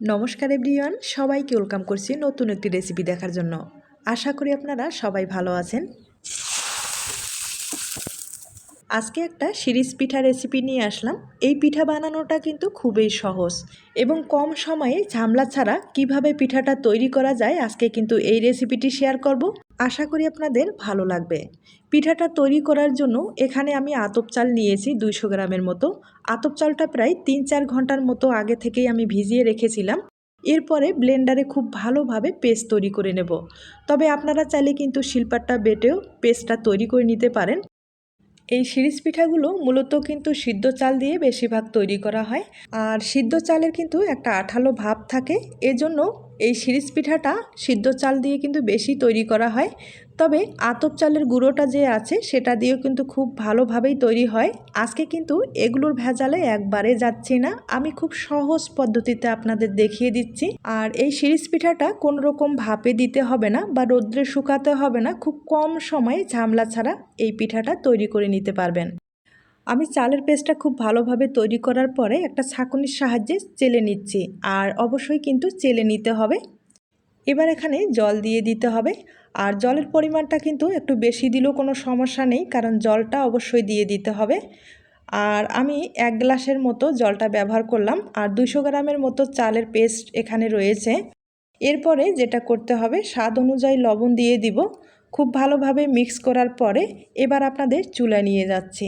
নমস্কার এভরিওয়ান, সবাইকে ওয়েলকাম করছি নতুন একটি রেসিপি দেখার জন্য। আশা করি আপনারা সবাই ভালো আছেন। আজকে একটা সিরিজ পিঠা রেসিপি নিয়ে আসলাম। এই পিঠা বানানোটা কিন্তু খুবই সহজ এবং কম সময়ে ঝামলা ছাড়া কীভাবে পিঠাটা তৈরি করা যায় আজকে কিন্তু এই রেসিপিটি শেয়ার করব। আশা করি আপনাদের ভালো লাগবে। পিঠাটা তৈরি করার জন্য এখানে আমি আতপ চাল নিয়েছি দুইশো গ্রামের মতো। আতপ চালটা প্রায় তিন চার ঘণ্টার মতো আগে থেকেই আমি ভিজিয়ে রেখেছিলাম। এরপরে ব্লেন্ডারে খুব ভালোভাবে পেস্ট তৈরি করে নেব। তবে আপনারা চাইলে কিন্তু শিল্পারটা বেটেও পেস্টটা তৈরি করে নিতে পারেন। এই শিরিষ পিঠাগুলো মূলত কিন্তু সিদ্ধ চাল দিয়ে বেশিরভাগ তৈরি করা হয়। আর সিদ্ধ চালের কিন্তু একটা আঠালো ভাব থাকে। এজন্য এই শিরিষ পিঠাটা সিদ্ধ চাল দিয়ে কিন্তু বেশি তৈরি করা হয়। তবে আতপ চালের গুঁড়োটা যে আছে, সেটা দিয়েও কিন্তু খুব ভালোভাবেই তৈরি হয়। আজকে কিন্তু এগুলোর ভেজালে একবারে যাচ্ছি না। আমি খুব সহজ পদ্ধতিতে আপনাদের দেখিয়ে দিচ্ছি। আর এই শিরিষ পিঠাটা কোনো রকম ভাপে দিতে হবে না বা রোদ্রে শুকাতে হবে না। খুব কম সময়ে ঝামলা ছাড়া এই পিঠাটা তৈরি করে নিতে পারবেন। আমি চালের পেস্টটা খুব ভালোভাবে তৈরি করার পরে একটা ছাঁকুনির সাহায্যে চেলে নিচ্ছি। আর অবশ্যই কিন্তু চেলে নিতে হবে। এবার এখানে জল দিয়ে দিতে হবে। আর জলের পরিমাণটা কিন্তু একটু বেশি দিলেও কোনো সমস্যা নেই, কারণ জলটা অবশ্যই দিয়ে দিতে হবে। আর আমি এক গ্লাসের মতো জলটা ব্যবহার করলাম। আর দুশো গ্রামের মতো চালের পেস্ট এখানে রয়েছে। এরপরে যেটা করতে হবে, স্বাদ অনুযায়ী লবণ দিয়ে দিব। খুব ভালোভাবে মিক্স করার পরে এবার আপনাদের চুলা নিয়ে যাচ্ছি।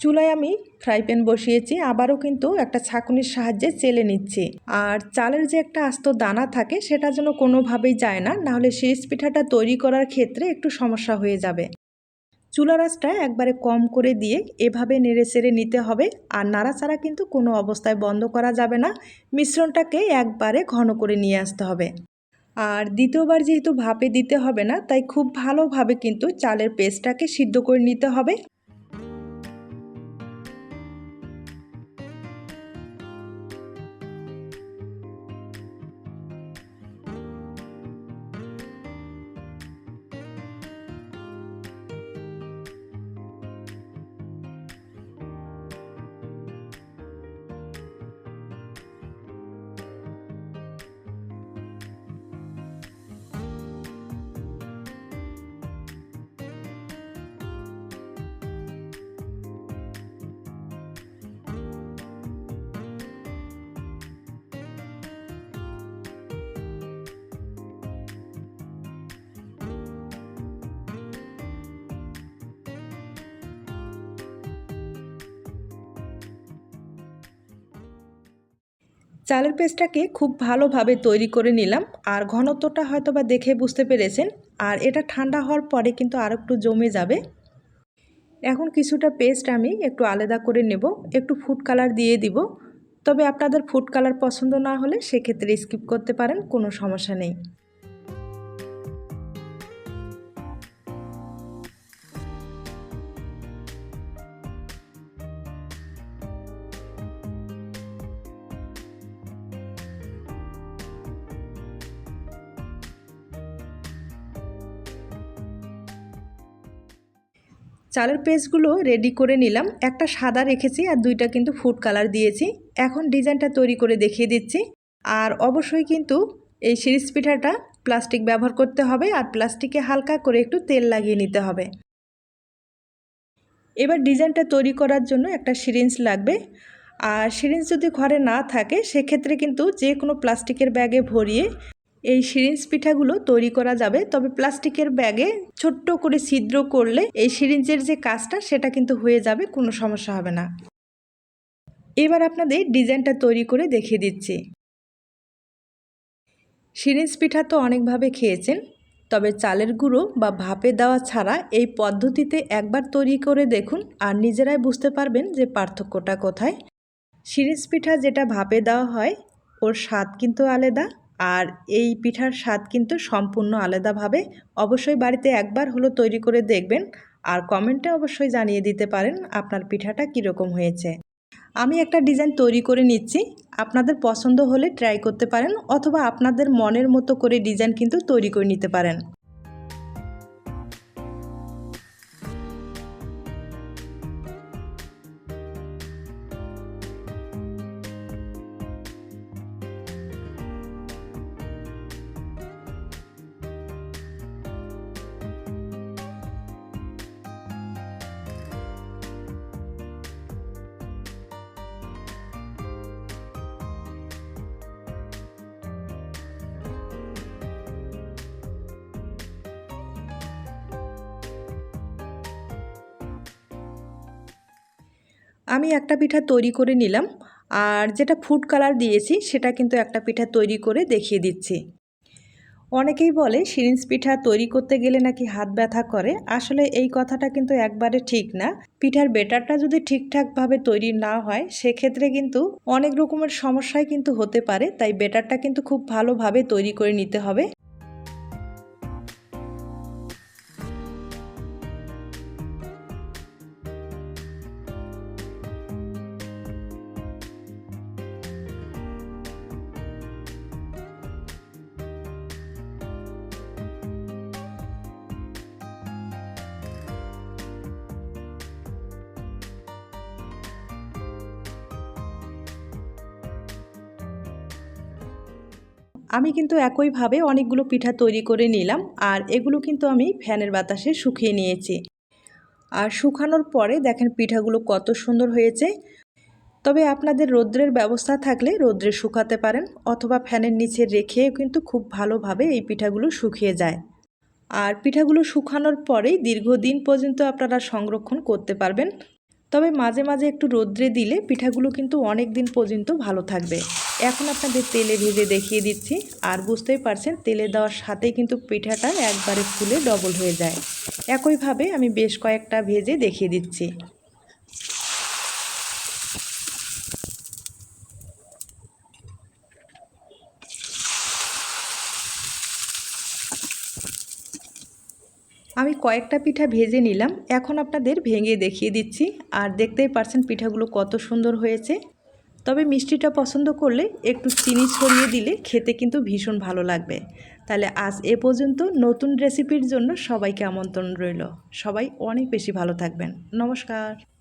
চুলায় আমি ফ্রাই প্যান বসিয়েছি, আবারও কিন্তু একটা ছাঁকুনির সাহায্যে চেলে নিচ্ছি। আর চালের যে একটা আস্ত দানা থাকে, সেটা যেন কোনোভাবেই যায় না নাহলে শেষ পিঠাটা তৈরি করার ক্ষেত্রে একটু সমস্যা হয়ে যাবে। চুলা রাসটা একবারে কম করে দিয়ে এভাবে নেড়ে চেড়ে নিতে হবে, আর নাড়াচাড়া কিন্তু কোনো অবস্থায় বন্ধ করা যাবে না, মিশ্রণটাকে একবারে ঘন করে নিয়ে আসতে হবে। আর দ্বিতীয়বার যেহেতু ভাপে দিতে হবে না, তাই খুব ভালোভাবে কিন্তু চালের পেস্টটাকে সিদ্ধ করে নিতে হবে। চালের পেস্টটাকে খুব ভালোভাবে তৈরি করে নিলাম। আর ঘনত্বটা হয়তো বা দেখে বুঝতে পেরেছেন। আর এটা ঠান্ডা হওয়ার পরে কিন্তু আর একটু জমে যাবে। এখন কিছুটা পেস্ট আমি একটু আলাদা করে নেব। একটু ফুড কালার দিয়ে দিব। তবে আপনাদের ফুড কালার পছন্দ না হলে সেক্ষেত্রে স্কিপ করতে পারেন, কোনো সমস্যা নেই। চালের পেস্টগুলো রেডি করে নিলাম। একটা সাদা রেখেছি আর দুইটা কিন্তু ফুড কালার দিয়েছি। এখন ডিজাইনটা তৈরি করে দেখিয়ে দিচ্ছি। আর অবশ্যই কিন্তু এই সিরিজ পিঠাটা প্লাস্টিক ব্যবহার করতে হবে আর প্লাস্টিকে হালকা করে একটু তেল লাগিয়ে নিতে হবে। এবার ডিজাইনটা তৈরি করার জন্য একটা সিরিঞ্জ লাগবে। আর সিরিঞ্জ যদি ঘরে না থাকে, সেক্ষেত্রে কিন্তু যে কোনো প্লাস্টিকের ব্যাগে ভরিয়ে এই সিরিঞ্জ পিঠাগুলো তৈরি করা যাবে, তবে প্লাস্টিকের ব্যাগে ছোট্ট করে ছিদ্র করলে এই সিরিঞ্জের যে কাজটা সেটা কিন্তু হয়ে যাবে, কোনো সমস্যা হবে না। এবার আপনাদের ডিজাইনটা তৈরি করে দেখিয়ে দিচ্ছি। সিরিঞ্জ পিঠা তো অনেকভাবে খেয়েছেন, তবে চালের গুঁড়ো বা ভাপে দেওয়া ছাড়া এই পদ্ধতিতে একবার তৈরি করে দেখুন আর নিজেরাই বুঝতে পারবেন যে পার্থক্যটা কোথায়। সিরিঞ্জ পিঠা যেটা ভাপে দেওয়া হয়, ওর স্বাদ কিন্তু আলাদা। আর এই পিঠার স্বাদ কিন্তু সম্পূর্ণ আলাদাভাবে অবশ্যই বাড়িতে একবার হলো তৈরি করে দেখবেন। আর কমেন্টে অবশ্যই জানিয়ে দিতে পারেন আপনার পিঠাটা কীরকম হয়েছে। আমি একটা ডিজাইন তৈরি করে নিচ্ছি। আপনাদের পছন্দ হলে ট্রাই করতে পারেন অথবা আপনাদের মনের মতো করে ডিজাইন কিন্তু তৈরি করে নিতে পারেন। আমি একটা পিঠা তৈরি করে নিলাম আর যেটা ফুড কালার দিয়েছি সেটা কিন্তু একটা পিঠা তৈরি করে দেখিয়ে দিচ্ছি। অনেকেই বলে সিরিঞ্জ পিঠা তৈরি করতে গেলে নাকি হাত ব্যথা করে। আসলে এই কথাটা কিন্তু একবারে ঠিক না। পিঠার বেটারটা যদি ঠিকঠাকভাবে তৈরি না হয়, সেক্ষেত্রে কিন্তু অনেক রকমের সমস্যাই কিন্তু হতে পারে। তাই বেটারটা কিন্তু খুব ভালোভাবে তৈরি করে নিতে হবে। আমি কিন্তু একইভাবে অনেকগুলো পিঠা তৈরি করে নিলাম, আর এগুলো কিন্তু আমি ফ্যানের বাতাসে শুকিয়ে নিয়েছি। আর শুকানোর পরে দেখেন পিঠাগুলো কত সুন্দর হয়েছে। তবে আপনাদের রৌদ্রের ব্যবস্থা থাকলে রৌদ্রে শুকাতে পারেন, অথবা ফ্যানের নিচে রেখেও কিন্তু খুব ভালোভাবে এই পিঠাগুলো শুকিয়ে যায়। আর পিঠাগুলো শুকানোর পরেই দীর্ঘদিন পর্যন্ত আপনারা সংরক্ষণ করতে পারবেন। তবে মাঝে মাঝে একটু রোদ্রে দিলে পিঠাগুলো কিন্তু অনেক দিন পর্যন্ত ভালো থাকবে। এখন আপনাদের তেলে ভেজে দেখিয়ে দিচ্ছি। আর বুঝতেই পারছেন, তেলে দেওয়ার সাথেই কিন্তু পিঠাটা একবারে ফুলে ডবল হয়ে যায়। একইভাবে আমি বেশ কয়েকটা ভেজে দেখিয়ে দিচ্ছি। আমি কয়েকটা পিঠা ভেজে নিলাম। এখন আপনাদের ভেঙে দেখিয়ে দিচ্ছি। আর দেখতেই পারছেন পিঠাগুলো কত সুন্দর হয়েছে। তবে মিষ্টিটা পছন্দ করলে একটু চিনি ছড়িয়ে দিলে খেতে কিন্তু ভীষণ ভালো লাগবে। তাহলে আজ এ পর্যন্ত নতুন রেসিপির জন্য সবাইকে আমন্ত্রণ রইল। সবাই অনেক বেশি ভালো থাকবেন। নমস্কার।